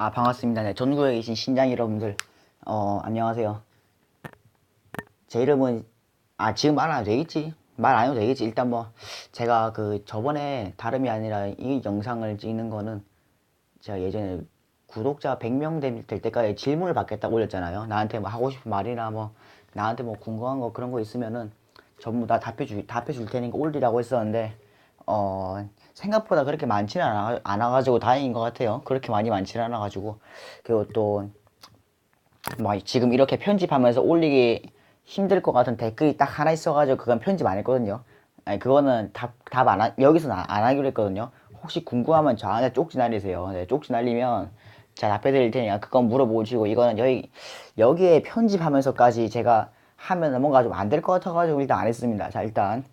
아 반갑습니다. 네, 전국에 계신 신장 여러분들 어 안녕하세요. 제 이름은 아 지금 말 안 해도 되겠지? 말 안 해도 되겠지? 일단 뭐 제가 그 저번에 다름이 아니라 이 영상을 찍는 거는 제가 예전에 구독자 100명 될, 될 때까지 질문을 받겠다고 올렸잖아요. 나한테 뭐 하고 싶은 말이나 뭐 나한테 뭐 궁금한 거 그런 거 있으면은 전부 다 답해 줄 답해 줄 테니까 올리라고 했었는데 어 생각보다 그렇게 많지는 않아, 않아가지고 다행인 것 같아요. 그렇게 많이 많지는 않아가지고 그리고 또 막 지금 이렇게 편집하면서 올리기 힘들 것 같은 댓글이 딱 하나 있어가지고 그건 편집 안 했거든요. 아니 그거는 답답안 하, 여기서는 안, 안 하기로 했거든요. 혹시 궁금하면 저한테 쪽지 날리세요. 네, 쪽지 날리면 제가 답해드릴 테니까 그건 물어보시고 이거는 여기 여기에 편집하면서까지 제가 하면 뭔가 좀 안 될 것 같아가지고 일단 안 했습니다. 자 일단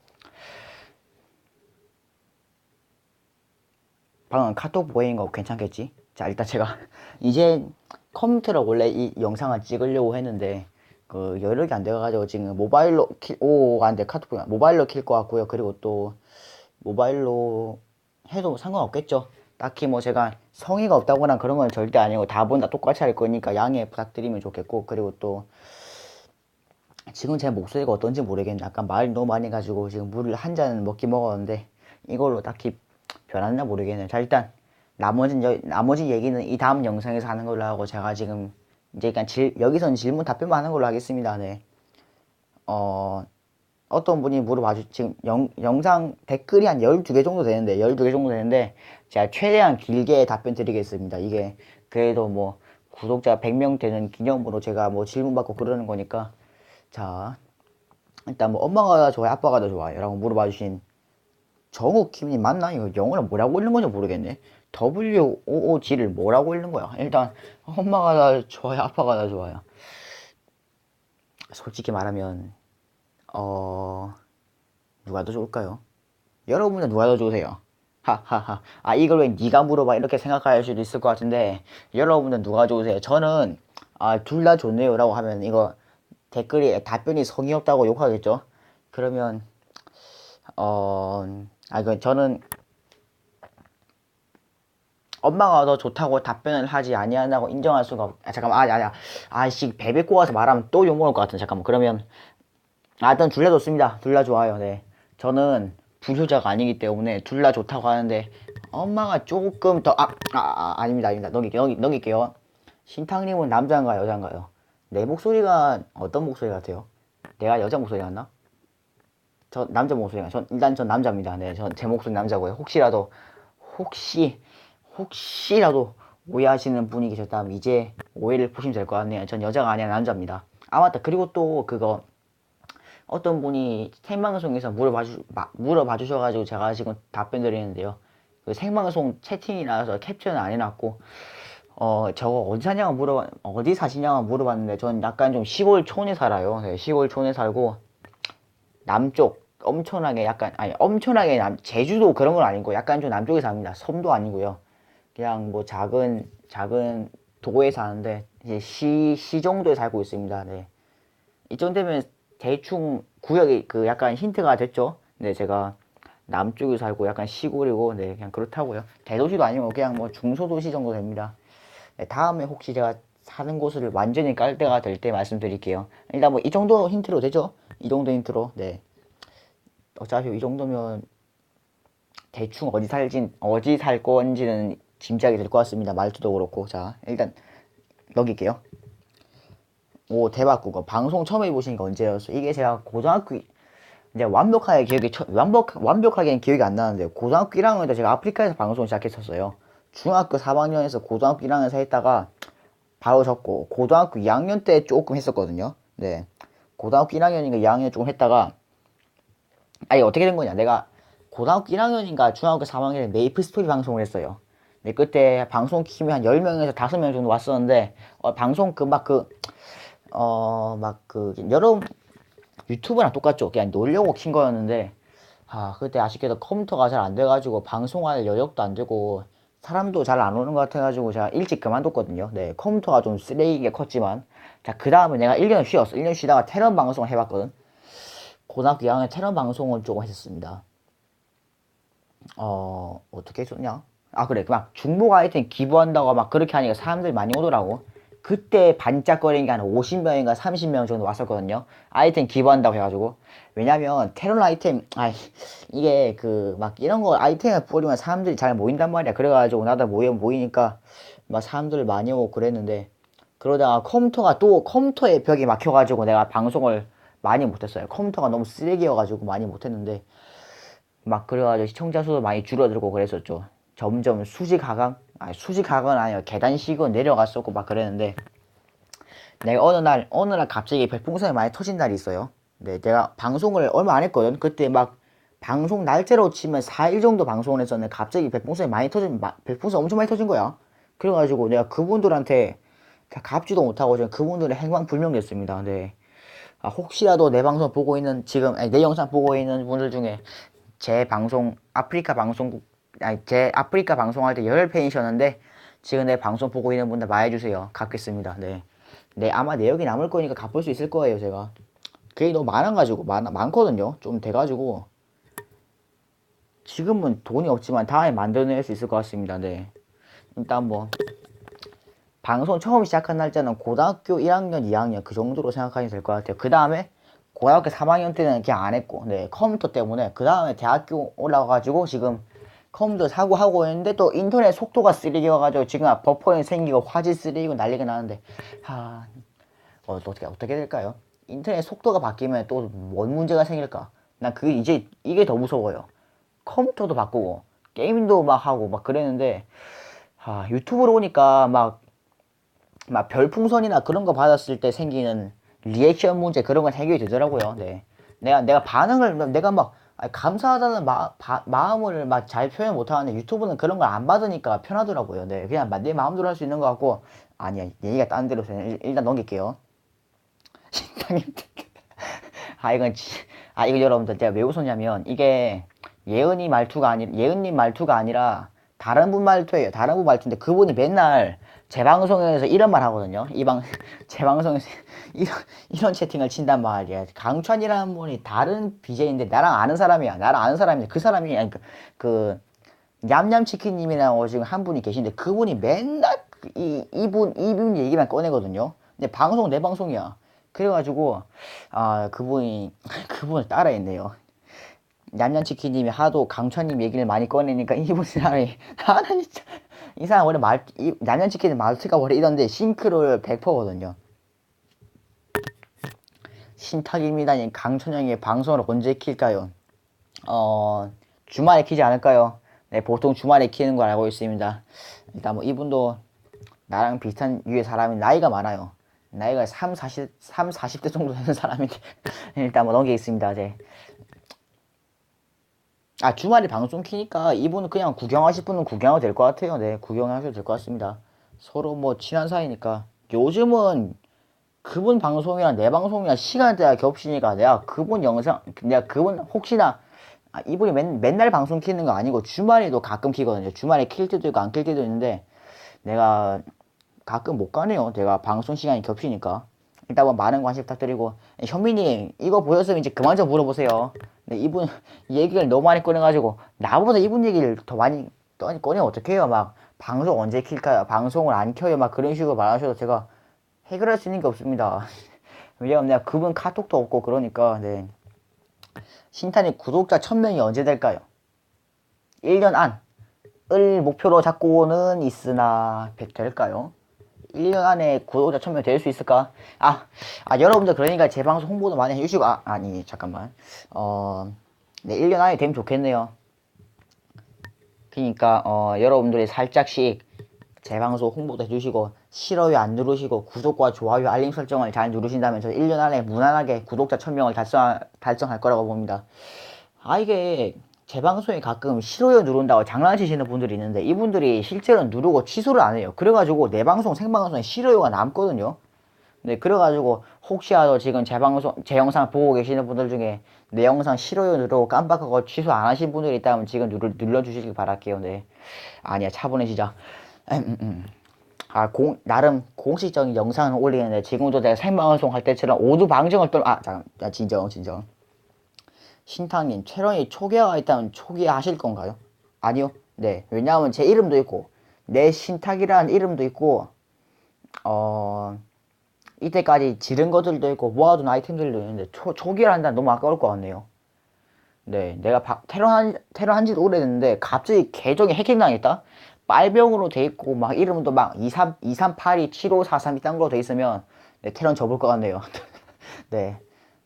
방금 카톡 보이는 거 괜찮겠지? 자 일단 제가 이제 컴퓨터로 원래 이 영상을 찍으려고 했는데 그 여력이 안 돼가지고 지금 모바일로 킬, 오, 안 돼, 카톡 보면 모바일로 킬 것 같고요. 그리고 또 모바일로 해도 상관없겠죠. 딱히 뭐 제가 성의가 없다거나 그런 건 절대 아니고 다분 다 똑같이 할 거니까 양해 부탁드리면 좋겠고 그리고 또 지금 제 목소리가 어떤지 모르겠는데 약간 말이 너무 많이 가지고 지금 물을 한 잔 먹긴 먹었는데 이걸로 딱히 변했나 모르겠네요. 자 일단 나머지 여, 나머지 얘기는 이 다음 영상에서 하는 걸로 하고 제가 지금 이제 그냥 질, 여기서는 질문 답변만 하는 걸로 하겠습니다. 네. 어 어떤 분이 물어봐 주 지금 영, 영상 댓글이 한 12개 정도 되는데 12개 정도 되는데 제가 최대한 길게 답변 드리겠습니다. 이게 그래도 뭐 구독자 100명 되는 기념으로 제가 뭐 질문 받고 그러는 거니까 자 일단 뭐 엄마가 더 좋아요 아빠가 더 좋아요 라고 물어봐 주신 김님 맞나? 이거 영어를 뭐라고 읽는 건지 모르겠네. WOOG를 뭐라고 읽는 거야? 일단 엄마가 다 좋아요, 아빠가 다 좋아요. 솔직히 말하면 어 누가 더 좋을까요? 여러분은 누가 더 좋으세요? 하하하. 아 이걸 왜 네가 물어봐 이렇게 생각할 수도 있을 것 같은데 여러분은 누가 좋으세요? 저는 아 둘 다 좋네요 라고 하면 이거 댓글이 답변이 성의 없다고 욕하겠죠? 그러면 어, 아, 그, 저는, 엄마가 더 좋다고 답변을 하지 아니한다고 인정할 수가 없, 아, 잠깐만, 아, 아니야. 아씨, 베베 꼬아서 말하면 또 욕먹을 것 같은, 잠깐만. 그러면, 아, 일단 둘 다 좋습니다. 둘 다 좋아요, 네. 저는 불효자가 아니기 때문에 둘 다 좋다고 하는데, 엄마가 조금 더, 아, 아, 아 아닙니다, 아닙니다. 넘길게요, 넘기, 넘길게요. 신탕님은 남자인가요, 여자인가요? 내 목소리가 어떤 목소리 같아요? 내가 여자 목소리 같나? 저 남자 목소리가 전 일단 전 남자입니다. 네, 전 제 목소리 남자고요. 혹시라도 혹시 혹시라도 오해하시는 분이 계셨다면 이제 오해를 푸시면 될 것 같네요. 전 여자가 아니라 남자입니다. 아 맞다. 그리고 또 그거 어떤 분이 생방송에서 물어봐 주 물어봐 주셔가지고 제가 지금 답변 드리는데요. 그 생방송 채팅이 나와서 캡처는 안 해놨고 어 저거 어디 사냐고 물어 어디 사시냐고 물어봤는데 전 약간 좀 시골 촌에 살아요. 네, 시골 촌에 살고 남쪽 엄청나게 약간 아니 엄청나게 남 제주도 그런 건 아니고 약간 좀 남쪽에 삽니다. 섬도 아니고요. 그냥 뭐 작은 작은 도에 사는데 이제 시, 시 정도에 살고 있습니다. 네. 이쯤 되면 대충 구역이 그 약간 힌트가 됐죠. 네, 제가 남쪽에 살고 약간 시골이고 네, 그냥 그렇다고요. 대도시도 아니고 그냥 뭐 중소도시 정도 됩니다. 네, 다음에 혹시 제가 사는 곳을 완전히 깔 때가 될 때 말씀드릴게요. 일단 뭐 이 정도 힌트로 되죠? 이 정도 힌트로 네. 어차피 이 정도면 대충 어디 살진 어디 살 건지는 짐작이 될 것 같습니다. 말투도 그렇고. 자 일단 넘길게요. 오 대박 국어 방송 처음 해보신 게 언제였어? 이게 제가 고등학교 이제 완벽하게 기억이 완벽 완벽하게는 기억이 안 나는데 고등학교 1학년 때 제가 아프리카에서 방송 시작했었어요. 중학교 3학년에서 고등학교 1학년에서 했다가 바로 접고 고등학교 2학년 때 조금 했었거든요. 네 고등학교 1학년인가 2학년 조금 했다가 아니 어떻게 된 거냐? 내가 고등학교 1학년인가 중학교 3학년에 메이플 스토리 방송을 했어요. 근데 그때 방송 키면 한 10명에서 5명 정도 왔었는데 어, 방송 그 막 그 어 막 그 여러 유튜브랑 똑같죠. 그냥 놀려고 킨 거였는데 아 그때 아쉽게도 컴퓨터가 잘 안 돼가지고 방송할 여력도 안 되고 사람도 잘 안 오는 것 같아가지고 제가 일찍 그만뒀거든요 네 컴퓨터가 좀 쓰레기게 컸지만 자, 그 다음에 내가 1년 쉬었어. 1년 쉬다가 테런 방송을 해봤거든. 고등학교 2학년 테런 방송을 조금 했었습니다. 어, 어떻게 했었냐? 아 그래 막 중복 아이템 기부한다고 막 그렇게 하니까 사람들이 많이 오더라고 그때 반짝거리는 게 한 50명인가 30명 정도 왔었거든요. 아이템 기부한다고 해가지고. 왜냐면 테론 아이템 아 이게 그 막 이런 거 아이템을 뿌리면 사람들이 잘 모인단 말이야. 그래가지고 나도 모여 모이니까 막 사람들 많이 오고 그랬는데 그러다가 컴퓨터가 또 컴퓨터의 벽이 막혀가지고 내가 방송을 많이 못했어요. 컴퓨터가 너무 쓰레기여가지고 많이 못했는데 막 그래가지고 시청자 수도 많이 줄어들고 그랬었죠. 점점 수직 하강, 아니 수직 하강은 아니요 계단식으로 내려갔었고 막 그랬는데 내가 어느 날 어느 날 갑자기 별풍선이 많이 터진 날이 있어요. 네, 내가 방송을 얼마 안 했거든. 그때 막 방송 날짜로 치면 4일 정도 방송을 했었는데 갑자기 별풍선이 많이 터진 마- 별풍선 엄청 많이 터진 거야. 그래가지고 내가 그분들한테 갚지도 못하고 지금 그분들의 행방불명 됐습니다. 네. 아, 혹시라도 내 방송 보고 있는 지금 아니, 내 영상 보고 있는 분들 중에 제 방송 아프리카 방송국 아니 제 아프리카 방송할 때 열 팬이셨는데 지금 내 방송 보고 있는 분들 많이 해주세요. 갚겠습니다. 네. 네 아마 내역이 남을 거니까 갚을 수 있을 거예요 제가. 그게 너무 많아가지고 많, 많거든요. 좀 돼가지고. 지금은 돈이 없지만 다음에 만들어낼 수 있을 것 같습니다. 네. 일단 뭐 방송 처음 시작한 날짜는 고등학교 1학년 2학년 그 정도로 생각하시면 될 것 같아요. 그 다음에 고등학교 3학년 때는 그냥 안 했고, 네, 컴퓨터 때문에, 그 다음에 대학교 올라가가지고 지금 컴퓨터 사고 하고 있는데 또 인터넷 속도가 쓰레기여가지고 지금 버퍼링 생기고 화질 쓰레기고 난리가 나는데, 하, 어, 또 어떻게, 어떻게 될까요? 인터넷 속도가 바뀌면 또 뭔 문제가 생길까? 난 그게 이제, 이게 더 무서워요. 컴퓨터도 바꾸고, 게임도 막 하고 막 그랬는데, 아, 유튜브로 오니까 막, 막 별풍선이나 그런 거 받았을 때 생기는 리액션 문제 그런 건 해결이 되더라고요. 네. 내가 내가 반응을 내가 막 아니, 감사하다는 마, 바, 마음을 막 잘 표현 못 하는데 유튜브는 그런 걸 안 받으니까 편하더라고요. 네. 그냥 내 마음대로 할 수 있는 것 같고 아니야. 얘기가 딴 데로 돼. 일- 일단 넘길게요. 식당님. 아 이건 지- 아 이거 여러분들 제가 왜 웃었냐면 이게 예은이 말투가 아니 예은님 말투가 아니라 다른 분 말투예요. 다른 분 말투인데 그분이 맨날 제 방송에서 이런 말 하거든요. 이방 제 방송에서 이런 이런 채팅을 친단 말이야. 강찬이라는 분이 다른 BJ인데 나랑 아는 사람이야. 나랑 아는 사람인데 그 사람이 아니 그, 그 냠냠치킨님이라고 지금 한 분이 계신데 그분이 맨날 그이 이분 이분 얘기만 꺼내거든요. 근데 방송 내 방송이야. 그래가지고 아 그분이 그분을 따라했네요. 냠냠치킨님이 하도 강찬님 얘기를 많이 꺼내니까 이분 사람이 나는 진짜 이 사람 원래 말 이, 냠냠치킨 말투가 원래 이런데 싱크로율 100%거든요. 신탁입니다님 강천영의 방송을 언제 킬까요? 어 주말에 키지 않을까요? 네 보통 주말에 키는 걸 알고 있습니다. 일단 뭐 이분도 나랑 비슷한 유의 사람이 나이가 많아요. 나이가 3, 40, 3, 40대 정도 되는 사람인데 일단 뭐 넘기겠습니다. 이제 아 주말에 방송 키니까 이분은 그냥 구경하실 분은 구경하도 될 것 같아요. 네 구경하셔도 될 것 같습니다. 서로 뭐 친한 사이니까 요즘은 그분 방송이랑 내 방송이랑 시간대가 겹치니까 내가 그분 영상 내가 그분 혹시나 아, 이분이 맨, 맨날 방송 키는 거 아니고 주말에도 가끔 키거든요. 주말에 킬 때도 있고 안 킬 때도 있는데 내가 가끔 못 가네요. 내가 방송 시간이 겹치니까. 일단 뭐 많은 관심 부탁드리고 현민님 이거 보셨으면 이제 그만 좀 물어보세요. 네, 이분 얘기를 너무 많이 꺼내가지고 나보다 이분 얘기를 더 많이 꺼내- 꺼내면 어떡해요. 막 방송 언제 킬까요? 방송을 안 켜요. 막 그런 식으로 말하셔도 제가 해결할 수 있는 게 없습니다. 왜냐면 내가 그분 카톡도 없고 그러니까 네. 신탄이 구독자 1000명이 언제 될까요? 1년 안을 목표로 잡고는 있으나 될까요? 1년 안에 구독자 1000명 될 수 있을까? 아, 아, 여러분들 그러니까 제 방송 홍보도 많이 해주시고, 아, 아니, 잠깐만. 어, 네, 1년 안에 되면 좋겠네요. 그니까, 어, 여러분들이 살짝씩 제 방송 홍보도 해주시고, 싫어요 안 누르시고, 구독과 좋아요, 알림 설정을 잘 누르신다면 저 1년 안에 무난하게 구독자 1000명을 달성, 달성할 거라고 봅니다. 아, 이게, 제 방송에 가끔 싫어요 누른다고 장난치시는 분들이 있는데 이분들이 실제로는 누르고 취소를 안 해요. 그래가지고 내 방송 생방송에 싫어요가 남거든요. 네, 그래가지고 혹시라도 지금 제 방송, 제 영상 보고 계시는 분들 중에 내 영상 싫어요 누르고 깜빡하고 취소 안 하신 분들이 있다면 지금 누르, 눌러주시길 바랄게요. 네. 아니야, 차분해지자. 음, 음, 음. 아, 공, 나름 공식적인 영상을 올리는데 지금도 내가 생방송 할 때처럼 오두 방정을 떨, 아, 잠깐, 야, 진정, 진정. 신탕님, 최런이 초기화가 있다면 초기화 하실 건가요? 아니요. 네, 왜냐하면 제 이름도 있고 내 신탁이라는 이름도 있고 어 이때까지 지른 것들도 있고 모아둔 아이템들도 있는데 초, 초기를 한다면 너무 아까울 것 같네요. 네, 내가 바, 테러한 테러한 지도 오래됐는데 갑자기 계정이 해킹당했다. 빨병으로 돼 있고 막 이름도 막 23, 2382, 7543 이딴 걸로 돼 있으면 네, 테러는 접을 것 같네요. 네.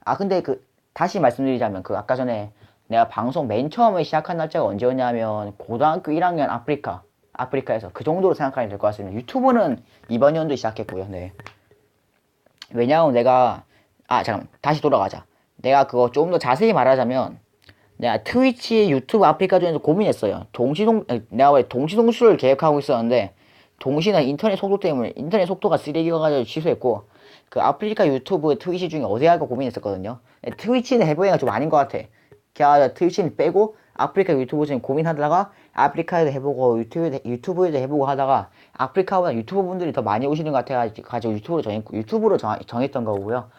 아 근데 그 다시 말씀드리자면 그 아까 전에 내가 방송 맨 처음에 시작한 날짜가 언제였냐면 고등학교 1학년 아프리카 아프리카에서 그 정도로 생각하면 될 것 같습니다. 유튜브는 이번 연도에 시작했고요. 네. 왜냐하면 내가 아 잠깐 다시 돌아가자. 내가 그거 좀더 자세히 말하자면 내가 트위치 유튜브 아프리카 중에서 고민했어요. 동시동 내가 왜 동시동수를 계획하고 있었는데 동시는 인터넷 속도 때문에 인터넷 속도가 쓰레기가 가지고 취소했고 그 아프리카 유튜브 트위치 중에 어디 할까 고민했었거든요. 근데 트위치는 해보기가 좀 아닌 것 같아. 그냥 트위치는 빼고 아프리카 유튜브 중에 고민하다가 아프리카에도 해보고 유튜브에도, 유튜브에도 해보고 하다가 아프리카보다 유튜브 분들이 더 많이 오시는 것 같아가지고 유튜브로 정했고 유튜브로 정, 정했던 거고요.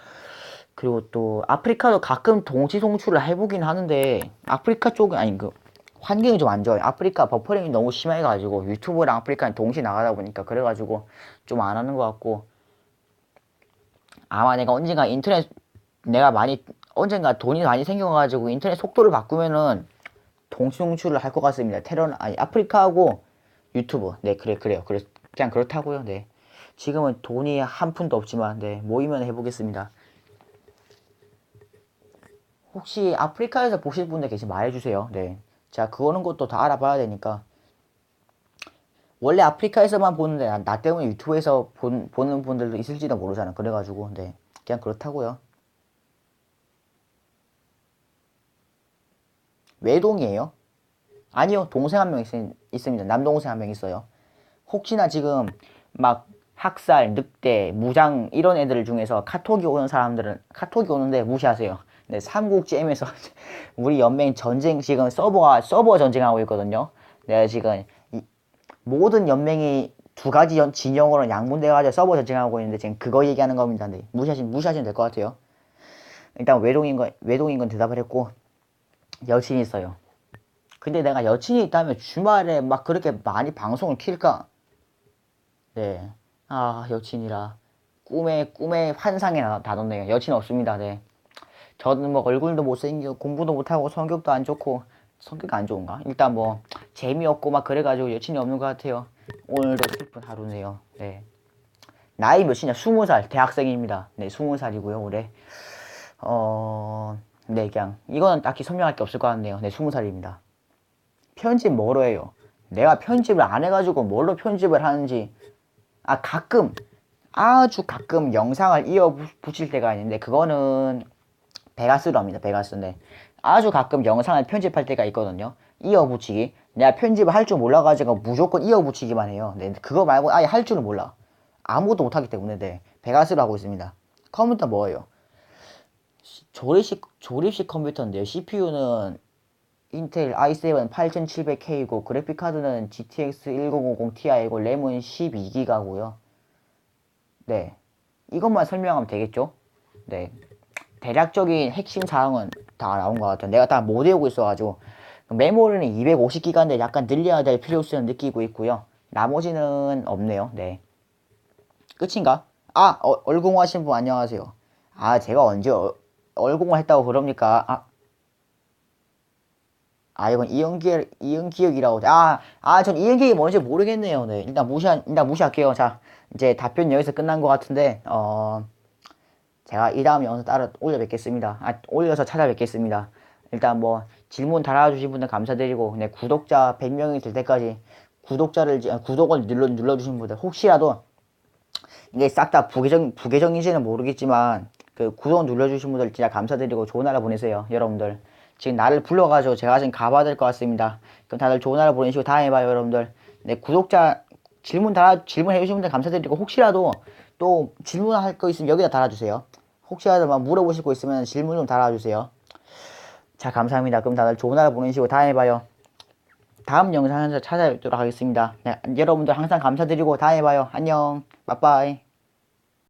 그리고 또 아프리카도 가끔 동시 송출을 해보긴 하는데 아프리카 쪽은 아니 그 환경이 좀 안 좋아요. 아프리카 버퍼링이 너무 심해가지고 유튜브랑 아프리카는 동시에 나가다 보니까 그래가지고 좀 안 하는 것 같고 아마 내가 언젠가 인터넷 내가 많이 언젠가 돈이 많이 생겨가지고 인터넷 속도를 바꾸면은 동시 송출을 할 것 같습니다. 테러 아니 아프리카하고 유튜브 네 그래 그래요. 그래 그냥 그렇다고요. 네 지금은 돈이 한 푼도 없지만 네 모이면 해보겠습니다. 혹시 아프리카에서 보실 분들 계시면 말해주세요. 네. 자, 그거는 것도 다 알아봐야 되니까. 원래 아프리카에서만 보는데, 나, 나 때문에 유튜브에서 본, 보는 분들도 있을지도 모르잖아. 그래가지고, 네. 그냥 그렇다고요. 외동이에요? 아니요. 동생 한 명 있습니다. 남동생 한 명 있어요. 혹시나 지금 막 학살, 늑대, 무장 이런 애들 중에서 카톡이 오는 사람들은 카톡이 오는데 무시하세요. 네, 삼국지M에서 우리 연맹 전쟁 지금 서버가 서버 전쟁하고 있거든요. 내가 지금 이, 모든 연맹이 두 가지 연, 진영으로 양분돼 가지고 서버 전쟁하고 있는데 지금 그거 얘기하는 겁니다. 네, 무시하시면 무시하시면 될 것 같아요. 일단 외동인 건 외동인 건 대답을 했고 여친이 있어요. 근데 내가 여친이 있다면 주말에 막 그렇게 많이 방송을 킬까? 네. 아, 여친이라. 꿈에, 꿈에 환상에 다뒀네요. 여친 없습니다. 네. 저는 뭐 얼굴도 못생기고 공부도 못하고 성격도 안 좋고 성격 안 좋은가? 일단 뭐 재미없고 막 그래가지고 여친이 없는 것 같아요. 오늘도 슬픈 하루네요. 네. 나이 몇이냐? 스무 살 대학생입니다. 네, 스무 살이고요 올해. 어, 네, 그냥 이거는 딱히 설명할 게 없을 것 같네요. 네, 스무 살입니다. 편집 뭐로 해요? 내가 편집을 안 해가지고 뭘로 편집을 하는지 아 가끔 아주 가끔 영상을 이어 붙일 때가 있는데 그거는 베가스로 합니다. 베가스인데 아주 가끔 영상을 편집할 때가 있거든요. 이어 붙이기. 내가 편집을 할 줄 몰라가지고 무조건 이어 붙이기만 해요. 네, 그거 말고 아예 할 줄은 몰라. 아무것도 못하기 때문에 네, 베가스로 하고 있습니다. 컴퓨터 뭐예요? 조립식 조립식 컴퓨터인데요. CPU는 인텔 i7 8700K이고 그래픽 카드는 GTX 1050 Ti이고 램은 12기가고요. 네, 이것만 설명하면 되겠죠? 네. 대략적인 핵심 사항은 다 나온 것 같아요. 내가 다 못 외우고 있어가지고 메모리는 250기가인데 약간 늘려야 될 필요성을 느끼고 있고요. 나머지는 없네요. 네. 끝인가? 아, 어, 얼공호 하신 분 안녕하세요. 아, 제가 언제 어, 얼공호 했다고 그럽니까? 아, 아 이건 이연기억, 이연기억이라고. 아, 아, 전 이연기억이 뭔지 모르겠네요. 네. 일단 무시, 일단 무시할게요. 자, 이제 답변 여기서 끝난 것 같은데, 어, 제가 이 다음 영상 따로 올려 뵙겠습니다. 아, 올려서 찾아뵙겠습니다. 일단 뭐 질문 달아주신 분들 감사드리고 네, 구독자 100명이 될 때까지 구독자를 아, 구독을 눌러 눌러주신 분들 혹시라도 이게 싹 다 부계정 부계정인지는 모르겠지만 그 구독 눌러주신 분들 진짜 감사드리고 좋은 하루 보내세요 여러분들. 지금 나를 불러가지고 제가 지금 가봐야 될 것 같습니다. 그럼 다들 좋은 하루 보내시고 다음에 봐요 여러분들. 네 구독자 질문 달아 질문해 주신 분들 감사드리고 혹시라도 또 질문할 거 있으면 여기다 달아주세요. 혹시라도 막 물어보실 거 있으면 질문 좀 달아주세요. 자, 감사합니다. 그럼 다들 좋은 하루 보내시고 다음에 봐요. 다음 영상에서 찾아뵙도록 하겠습니다. 네, 여러분들 항상 감사드리고 다음에 봐요. 안녕. 빠빠이.